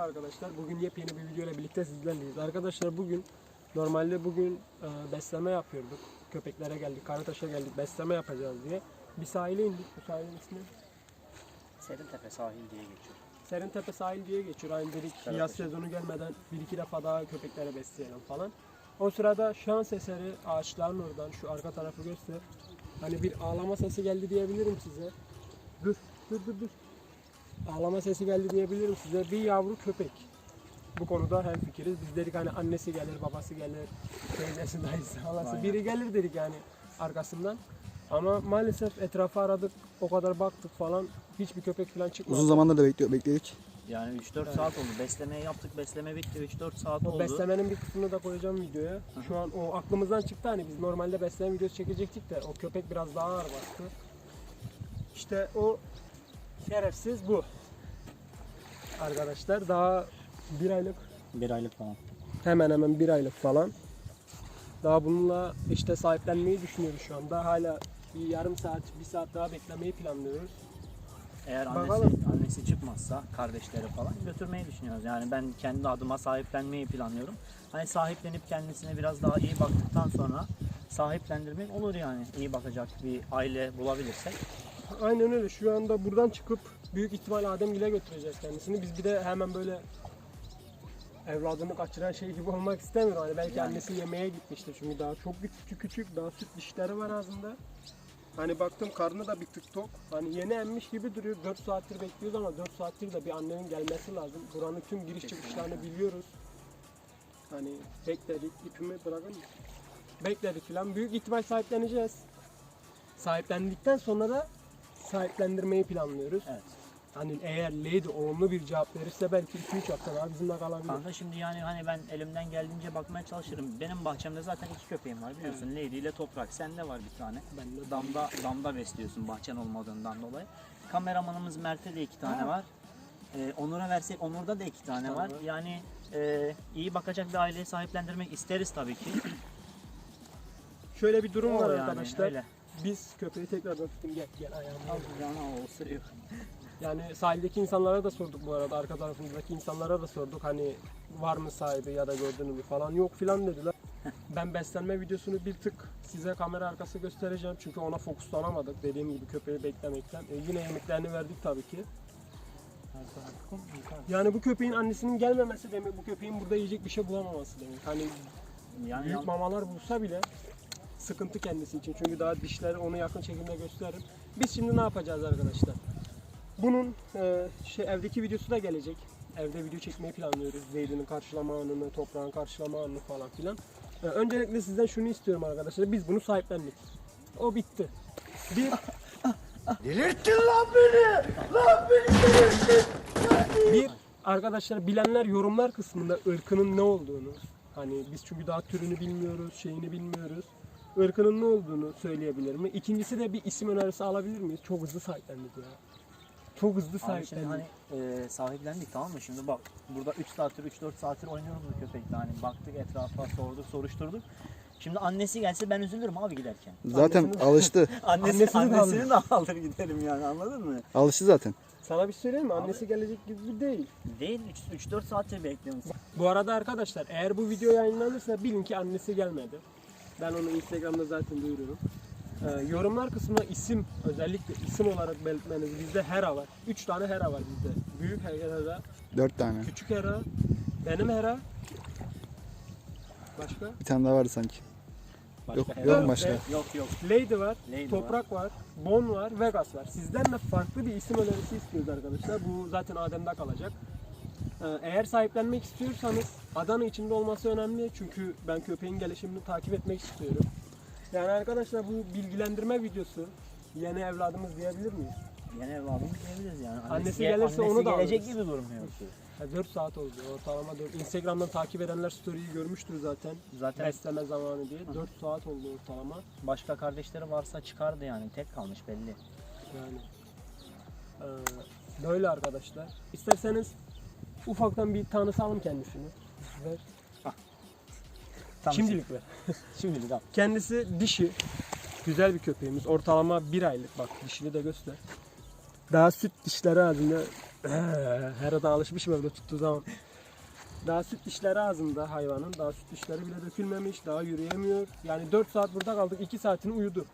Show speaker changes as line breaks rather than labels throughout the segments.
Merhaba arkadaşlar. Bugün yepyeni bir video ile birlikte sizlerleyiz. Arkadaşlar bugün normalde bugün e, besleme yapıyorduk. Köpeklere geldik, Karataş'a geldik, besleme yapacağız diye. Bir sahile indik. Bu sahilin ismi
Serintepe sahil diye geçiyor.
Serintepe sahil diye geçiyor. Aynı dedik
Karataş.
yaz sezonu gelmeden bir iki defa daha köpeklere besleyelim falan. O sırada şans eseri ağaçların oradan şu arka tarafı göster. Hani bir ağlama sesi geldi diyebilirim size. Dur, dur, dur, dur. Ağlama sesi geldi diyebilirim size. Bir yavru köpek. Bu konuda hem fikiriz. Biz dedik hani annesi gelir, babası gelir, teyzesi, dayısı, halası.
Aynen.
Biri gelir dedik yani arkasından. Ama maalesef etrafı aradık, o kadar baktık falan. Hiçbir köpek falan çıkmadı.
Uzun zamandır da bekliyor, bekledik.
Yani 3-4
Evet.
saat oldu. Beslemeyi yaptık. Besleme bitti. 3-4 saat
O
oldu.
beslemenin bir kısmını da koyacağım videoya. Şu an o aklımızdan çıktı hani biz normalde besleme videosu çekecektik de o köpek biraz daha ağır bastı. İşte o şerefsiz bu. Arkadaşlar daha bir aylık
Bir aylık falan.
hemen hemen bir aylık falan. Daha bununla işte sahiplenmeyi düşünüyoruz şu anda. Hala bir yarım saat, bir saat daha beklemeyi planlıyoruz.
Eğer
Bakalım.
annesi, annesi çıkmazsa kardeşleri falan götürmeyi düşünüyoruz. Yani ben kendi adıma sahiplenmeyi planlıyorum. Hani sahiplenip kendisine biraz daha iyi baktıktan sonra sahiplendirmek olur yani. İyi bakacak bir aile bulabilirsek.
Aynen öyle. Şu anda buradan çıkıp büyük ihtimal Ademgil'e götüreceğiz kendisini. Biz bir de hemen böyle evladını kaçıran şey gibi olmak istemiyorum. Hani belki
Yani.
annesi yemeğe gitmiştir çünkü daha çok küçük küçük daha süt dişleri var ağzında. Hani baktım karnı da bir tık tok. Hani yeni emmiş gibi duruyor. 4 saattir bekliyoruz ama 4 saattir de bir annenin gelmesi lazım. Buranın tüm giriş çıkışlarını biliyoruz. Hani bekledik. ipimi bırakın? Bekledik falan. Büyük ihtimal sahipleneceğiz. Sahiplendikten sonra da sahiplendirmeyi planlıyoruz.
Evet.
Hani eğer Lady olumlu bir cevap verirse belki 2-3 hafta daha bizimle kalabilir.
Kanka şimdi yani hani ben elimden geldiğince bakmaya çalışırım. Benim bahçemde zaten iki köpeğim var biliyorsun. Lady ile Toprak. Sende var bir tane.
Ben de
Damda damda besliyorsun bahçen olmadığından dolayı. Kameramanımız Mert'e de iki tane var. Ee, Onur'a versek Onur'da da iki tane
tane
var.
var.
Yani e, iyi bakacak bir aileyi sahiplendirmek isteriz tabii ki.
Şöyle bir durum var
O yani,
arkadaşlar.
öyle.
Biz köpeği tekrardan tutun gel gel ayağımı.
Al kucağına o ısırıyor.
Yani sahildeki insanlara da sorduk bu arada arka tarafımızdaki insanlara da sorduk hani var mı sahibi ya da gördüğünü mü falan yok filan dediler. ben beslenme videosunu bir tık size kamera arkası göstereceğim çünkü ona fokuslanamadık dediğim gibi köpeği beklemekten. E, yine yemeklerini verdik tabii ki. Yani bu köpeğin annesinin gelmemesi demek bu köpeğin burada yiyecek bir şey bulamaması demek. Hani
Yani
büyük mamalar bulsa bile sıkıntı kendisi için. Çünkü daha dişleri onu yakın çekimde gösteririm. Biz şimdi ne yapacağız arkadaşlar? Bunun e, şey evdeki videosu da gelecek. Evde video çekmeyi planlıyoruz. Zeytin'in karşılama anını, toprağın karşılama anını falan filan. E, öncelikle sizden şunu istiyorum arkadaşlar. Biz bunu sahiplendik. O bitti. Bir
Delirttin lan beni! Lan beni delirttin!
Bir arkadaşlar bilenler yorumlar kısmında ırkının ne olduğunu hani biz çünkü daha türünü bilmiyoruz, şeyini bilmiyoruz. Irkının ne olduğunu söyleyebilir mi? İkincisi de bir isim önerisi alabilir miyiz? Çok hızlı sahiplendik ya. Çok hızlı
Abi şimdi
sahiplendik.
hani e, sahiplendik tamam mı? Şimdi bak burada 3 saattir 3-4 saattir oynuyorum bu köpekle. Hani baktık etrafa sorduk soruşturduk. Şimdi annesi gelse ben üzülürüm abi giderken.
Zaten
Annesini-
alıştı.
Annesi,
Annesini de
annesini de alır giderim yani anladın mı?
Alıştı zaten.
Sana bir şey söyleyeyim mi? Annesi gelecek gibi değil.
Değil 3-4 saattir bekliyorum.
Bu arada arkadaşlar eğer bu video yayınlanırsa bilin ki annesi gelmedi. Ben onu Instagram'da zaten duyuruyorum. Ee, yorumlar kısmına isim özellikle isim olarak belirtmeniz bizde Hera var. 3 tane Hera var bizde. Büyük Hera,
Dört tane.
küçük Hera, benim Hera. Başka?
Bir tane daha vardı sanki.
Başka
Yok, yok
Dört
başka.
ve
Yok yok.
Lady var,
Lady
Toprak var. Bon var, Vegas var. Sizden de farklı bir isim önerisi istiyoruz arkadaşlar. Bu zaten Adem'de kalacak. Ee, Eğer sahiplenmek istiyorsanız Adana içinde olması önemli. Çünkü ben köpeğin gelişimini takip etmek istiyorum. Yani arkadaşlar bu bilgilendirme videosu. Yeni evladımız diyebilir miyiz?
Yeni evladımız diyebiliriz yani.
Annesi
gel-
gelirse
annesi
onu da
gelecek
alırız.
gibi durmuyor.
Ha, 4 saat oldu ortalama 4. Instagram'dan takip edenler story'yi görmüştür zaten.
Zaten
Besleme zamanı diye. 4 saat oldu ortalama.
başka kardeşleri varsa çıkardı yani. Tek kalmış belli.
Yani eee, böyle arkadaşlar. İsterseniz ufaktan bir tanısalım kendisini. Ver.
Tam
Şimdilik ver.
Şimdilik al.
Kendisi dişi. Güzel bir köpeğimiz. Ortalama bir aylık bak dişini de göster. Daha süt dişleri halinde Her ada alışmışım evde tuttuğu zaman. Daha süt dişleri ağzında hayvanın. Daha süt dişleri bile dökülmemiş. Daha yürüyemiyor. Yani 4 saat burada kaldık. 2 saatini uyudu.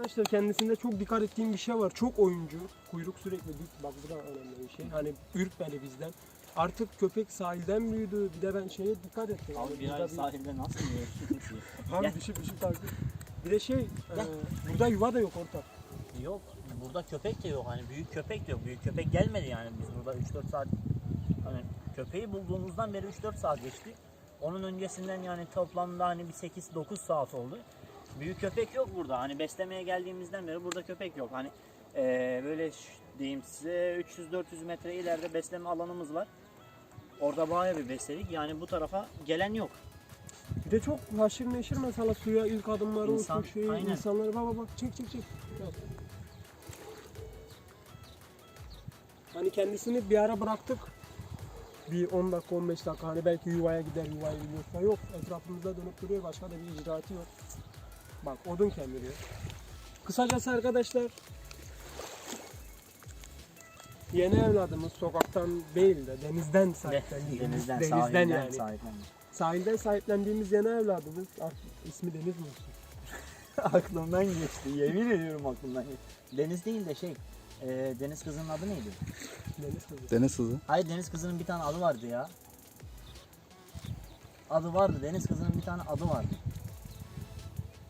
Arkadaşlar kendisinde çok dikkat ettiğim bir şey var. Çok oyuncu. Kuyruk sürekli dik. Bak bu da önemli bir şey. Hani ürkmedi bizden. Artık köpek sahilden büyüdü. Bir de ben şeye dikkat ettim.
Abi bir ay sahilde nasıl yiyorsun?
Abi
Gel.
dişi dişi takip. Bir de şey, e, burada yuva da yok ortak.
Yok. Burada köpek de yok. Hani büyük köpek de yok. Büyük köpek gelmedi yani. Biz burada 3-4 saat hani köpeği bulduğumuzdan beri 3-4 saat geçti. Onun öncesinden yani toplamda hani bir 8-9 saat oldu. Büyük köpek yok burada. Hani beslemeye geldiğimizden beri burada köpek yok. Hani eee, böyle diyeyim size 300-400 metre ileride besleme alanımız var. Orada bayağı bir besledik. Yani bu tarafa gelen yok.
Bir de çok haşır neşir mesela suya ilk adımları
İnsan-
olsun şey,
aynen.
insanları bak bak çek çek çek. Yok. Hani kendisini bir ara bıraktık. Bir 10 dakika 15 dakika hani belki yuvaya gider yuvayı biliyorsa yok etrafımızda dönüp duruyor başka da bir icraatı yok. Bak odun kemiriyor. Kısacası arkadaşlar yeni evladımız sokaktan değil de denizden sahiplendiğimiz
Denizden,
denizden
sahilden
yani.
sahiplendik.
Sahilden sahiplendiğimiz yeni evladımız. Ah, ismi Deniz mi olsun?
aklımdan geçti. Yemin ediyorum aklımdan geçti. Deniz değil de şey. Ee, deniz kızının adı neydi?
Deniz kızı.
Deniz hızı.
Hayır deniz kızının bir tane adı vardı ya. Adı vardı. Deniz kızının bir tane adı vardı.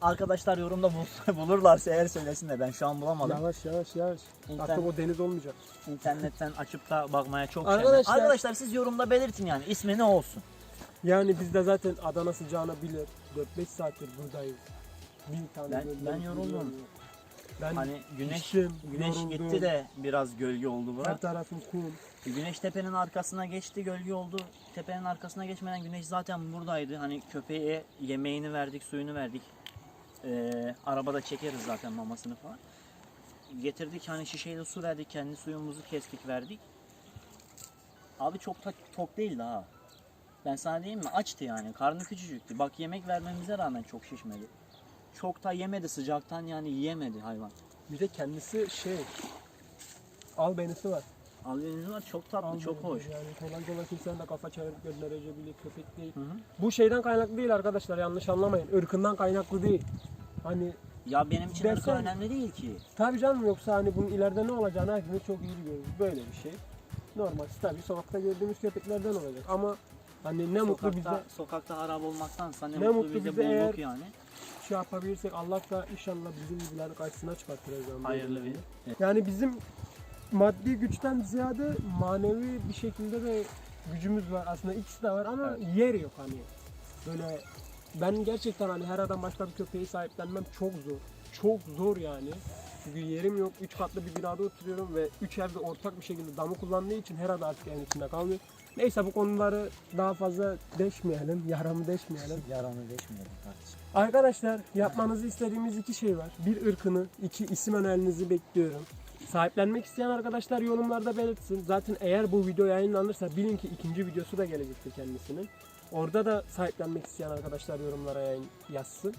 Arkadaşlar yorumda bul- bulurlarsa eğer söylesinler. Ben şu an bulamadım.
Yavaş yavaş yavaş.
İnternet-
Artık o deniz olmayacak.
İnternetten açıp da bakmaya çok
Arkadaşlar-
şey. Arkadaşlar siz yorumda belirtin yani ismi ne olsun.
Yani biz de zaten Adana sıcağını bilir. 4-5 saattir buradayız. Bir tane
Ben- ben yoruldum.
Ben
Hani güneş
içtim,
güneş
yoruldum.
gitti de biraz gölge oldu
her
bura.
tarafım kum.
Güneş tepenin arkasına geçti, gölge oldu. Tepenin arkasına geçmeden güneş zaten buradaydı. Hani köpeğe yemeğini verdik, suyunu verdik. Ee, arabada çekeriz zaten mamasını falan. Getirdik hani şişeyle su verdik, kendi suyumuzu kestik verdik. Abi çok da tok değildi ha. Ben sana diyeyim mi? Açtı yani. Karnı küçücüktü. Bak yemek vermemize rağmen çok şişmedi. Çok da yemedi sıcaktan yani yiyemedi hayvan.
Bir de kendisi şey albenisi var.
Albenizi var çok tatlı, çok hoş.
Yani kolay kolay kimsenin de kafa çevirip gönderebilir köpek değil.
Hı hı.
Bu şeyden kaynaklı değil arkadaşlar yanlış anlamayın. Irkından kaynaklı değil. Hani
Ya benim için
Desen-
ırkı önemli değil ki.
tabii canım yoksa hani bunun ileride ne olacağını hepimiz çok iyi biliyoruz. Böyle bir şey. Normal tabii sokakta gördüğümüz köpeklerden olacak ama hani ne mutlu bize
Sokakta, sokakta harap olmaktansa ne, mutlu, bize
eğer-
yani.
şey yapabilirsek Allah da inşallah bizim gibilerin karşısına çıkartır her zaman.
Hayırlı bir.
Yani bizim maddi güçten ziyade manevi bir şekilde de gücümüz var. Aslında ikisi de var ama yer yok hani. Böyle ben gerçekten hani her adam başka bir köpeği sahiplenmem çok zor. Çok zor yani. Çünkü yerim yok. Üç katlı bir binada oturuyorum ve üç evde ortak bir şekilde damı kullandığı için her adam artık evin içinde kalmıyor. Neyse bu konuları daha fazla deşmeyelim. Yaramı deşmeyelim.
Yaranı geçmeyelim kardeşim.
Arkadaşlar yapmanızı istediğimiz iki şey var. Bir ırkını, iki isim önerinizi bekliyorum. Sahiplenmek isteyen arkadaşlar yorumlarda belirtsin. Zaten eğer bu video yayınlanırsa bilin ki ikinci videosu da gelecektir kendisinin. Orada da sahiplenmek isteyen arkadaşlar yorumlara yazsın.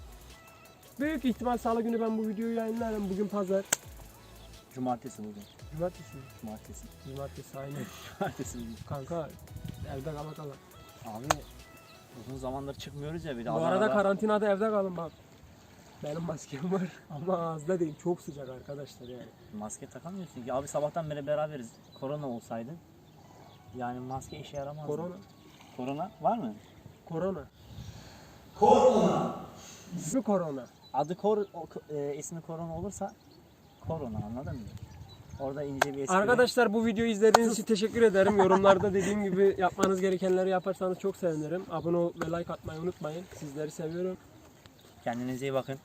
Büyük ihtimal salı günü ben bu videoyu yayınlarım. Bugün pazar.
Cumartesi bugün.
Cumartesi. mi?
Cumartesi.
Cumartesi aynı.
Cumartesi bugün.
Kanka evde kala kala.
Abi uzun zamandır çıkmıyoruz ya bir de.
Bu arada
Adana'da-
karantinada evde kalın bak. Benim maskem var ama ağızda değil. Çok sıcak arkadaşlar yani.
Maske takamıyorsun ki. Abi sabahtan beri beraberiz. Korona olsaydı. Yani maske işe yaramazdı.
Korona.
Korona var mı?
Korona. Korona. İsmi korona.
Adı kor, o- e, ismi korona olursa korona anladın mı? Orada ince bir espri.
Arkadaşlar bu videoyu izlediğiniz için teşekkür ederim. Yorumlarda dediğim gibi yapmanız gerekenleri yaparsanız çok sevinirim. Abone ol ve like atmayı unutmayın. Sizleri seviyorum.
Kendinize iyi bakın.